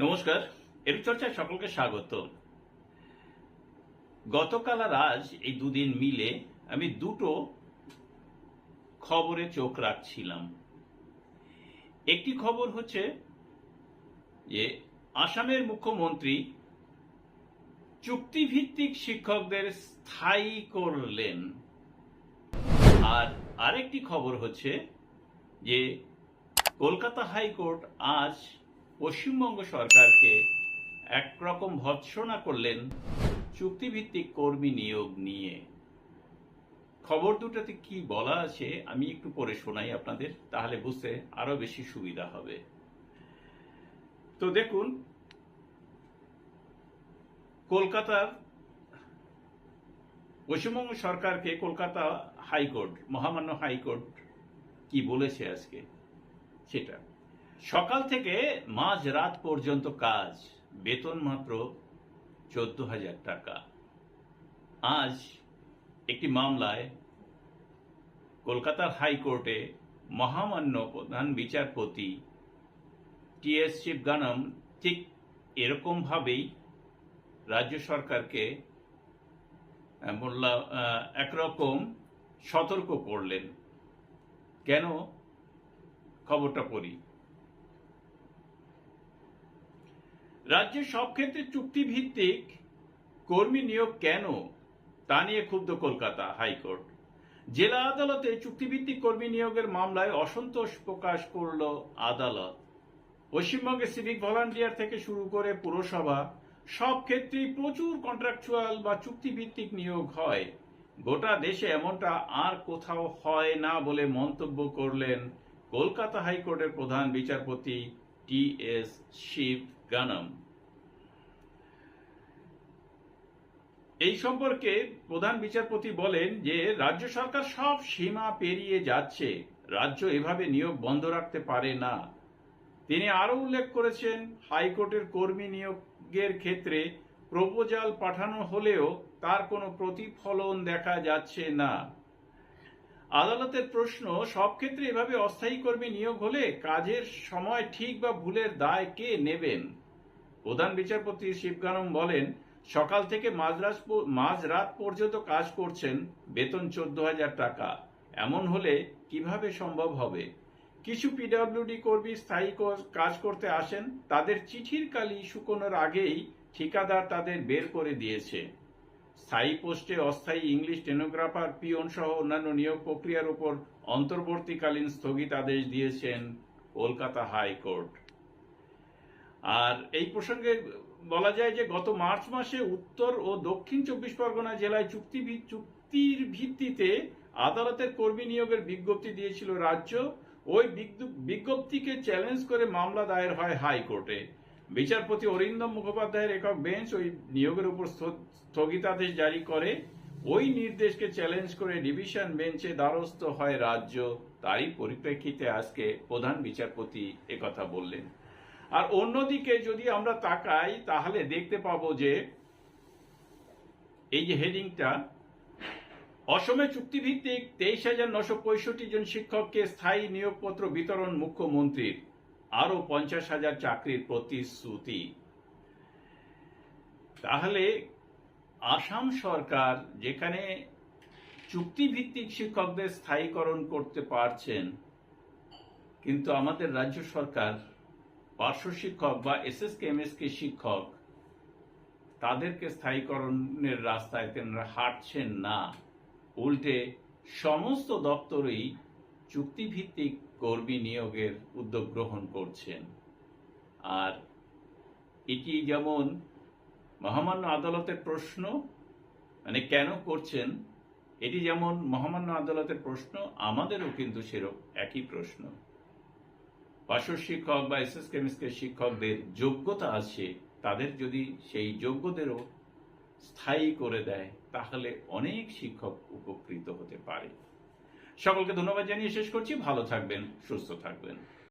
নমস্কার এর চর্চায় সকলকে স্বাগত। গতকাল আর আজ এই দুদিন মিলে আমি দুটো খবরে চোখ রাখছিলাম। একটি খবর হচ্ছে যে, আসামের মুখ্যমন্ত্রী চুক্তিভিত্তিক শিক্ষকদের স্থায়ী করলেন। আর আরেকটি খবর হচ্ছে যে, কলকাতা হাইকোর্ট আজ পশ্চিমবঙ্গ সরকারকে একরকম ভৎসনা করলেন চুক্তিভিত্তিক কর্মী নিয়োগ নিয়ে। খবর দুটোতে কি বলা আছে আমি একটু পরে শোনাই আপনাদের, তাহলে বুঝতে আরও বেশি সুবিধা হবে। তো দেখুন, কলকাতার, পশ্চিমবঙ্গ সরকারকে কলকাতা হাইকোর্ট, মহামান্য হাইকোর্ট কি বলেছে আজকে? সেটা। সকাল থেকে মাঝ রাত পর্যন্ত কাজ। বেতন মাত্র চোদ্দ হাজার টাকা। আজ একটি মামলায় কলকাতার হাইকোর্টে মহামান্য প্রধান বিচারপতি টি এস শিবগানম ঠিক এরকমভাবেই রাজ্য সরকারকে মোল্লা একরকম সতর্ক করলেন। কেন? খবরটা পড়ি। রাজ্যের সব ক্ষেত্রে চুক্তিভিত্তিক কর্মী নিয়োগ কেন? তা নিয়ে ক্ষুব্ধ কলকাতা হাইকোর্ট। জেলা আদালতে চুক্তিভিত্তিক কর্মী নিয়োগের মামলায় অসন্তোষ প্রকাশ করল আদালত। পশ্চিমবঙ্গে সিভিক ভলান্টিয়ার থেকে শুরু করে পুরসভা, সব ক্ষেত্রেই প্রচুর কন্ট্রাকচুয়াল বা চুক্তিভিত্তিক নিয়োগ হয়। গোটা দেশে এমনটা আর কোথাও হয় না বলে মন্তব্য করলেন কলকাতা হাইকোর্টের প্রধান বিচারপতি টি এস শিব। গানম এই সম্পর্কে প্রধান বিচারপতি বলেন যে, রাজ্য সরকার সব সীমা পেরিয়ে যাচ্ছে। রাজ্য এভাবে নিয়োগ বন্ধ রাখতে পারে না। তিনি আরও উল্লেখ করেছেন, হাইকোর্টের কর্মী নিয়োগের ক্ষেত্রে প্রপোজাল পাঠানো হলেও তার কোনো প্রতিফলন দেখা যাচ্ছে না। আদালতের প্রশ্ন, সব ক্ষেত্রে এভাবে অস্থায়ী কর্মী নিয়োগ হলে কাজের সময় ঠিক বা ভুলের দায় কে নেবেন? প্রধান বিচারপতি শিবগানম বলেন, সকাল থেকে মাঝরাত মাঝরাত পর্যন্ত কাজ করছেন বেতন চোদ্দ হাজার টাকা। এমন হলে কীভাবে সম্ভব হবে? কিছু পিডাব্লিউডি কর্মী স্থায়ী কাজ করতে আসেন, তাদের চিঠির কালি শুকোনোর আগেই ঠিকাদার তাদের বের করে দিয়েছে। স্থায়ী পোস্টে অস্থায়ী ইংলিশ টেনোগ্রাফার, পিয়ন সহ অন্যান্য নিয়োগ প্রক্রিয়ার উপর অন্তর্বর্তীকালীন স্থগিতাদেশ দিয়েছেন কলকাতা হাইকোর্ট। আর এই প্রসঙ্গে বলা যায় যে গত মার্চ মাসে উত্তর ও দক্ষিণ চব্বিশ পরগনা জেলায় চুক্তি চুক্তির ভিত্তিতে আদালতের কর্মী নিয়োগের বিজ্ঞপ্তি দিয়েছিল রাজ্য। ওই বিজ্ঞপ্তিকে চ্যালেঞ্জ করে মামলা দায়ের হয় হাইকোর্টে। বিচারপতি অরিন্দম মুখোপাধ্যায়ের একক বেঞ্চ ওই নিয়োগের উপর স্থগিতাদেশ জারি করে। ওই নির্দেশকে চ্যালেঞ্জ করে ডিভিশন বেঞ্চে দ্বারস্থ হয় রাজ্য। তারই পরিপ্রেক্ষিতে আজকে প্রধান বিচারপতি একথা বললেন। আর অন্যদিকে যদি আমরা তাকাই, তাহলে দেখতে পাবো যে এই যে হেডিংটা, অসমে চুক্তিভিত্তিক তেইশ হাজার নশো পঁয়ষট্টি জন শিক্ষককে স্থায়ী নিয়োগপত্র বিতরণ মুখ্যমন্ত্রীর, আরও পঞ্চাশ হাজার চাকরির প্রতিশ্রুতি। তাহলে আসাম সরকার যেখানে চুক্তিভিত্তিক শিক্ষকদের স্থায়ীকরণ করতে পারছেন, কিন্তু আমাদের রাজ্য সরকার পার্শ্ব শিক্ষক বা এসএসকে এমএসকে শিক্ষক, তাদেরকে স্থায়ীকরণের রাস্তায় তেনারা হাঁটছেন না। উল্টে সমস্ত দপ্তরেই চুক্তিভিত্তিক কর্মী নিয়োগের উদ্যোগ গ্রহণ করছেন। আর এটি যেমন মহামান্য আদালতের প্রশ্ন মানে কেন করছেন, এটি যেমন মহামান্য আদালতের প্রশ্ন, আমাদেরও কিন্তু সেরকম একই প্রশ্ন। পার্শ্ব শিক্ষক বা এস এস শিক্ষকদের যোগ্যতা আছে, তাদের যদি সেই যোগ্যদেরও স্থায়ী করে দেয়, তাহলে অনেক শিক্ষক উপকৃত হতে পারে। সকলকে ধন্যবাদ জানিয়ে শেষ করছি। ভালো থাকবেন, সুস্থ থাকবেন।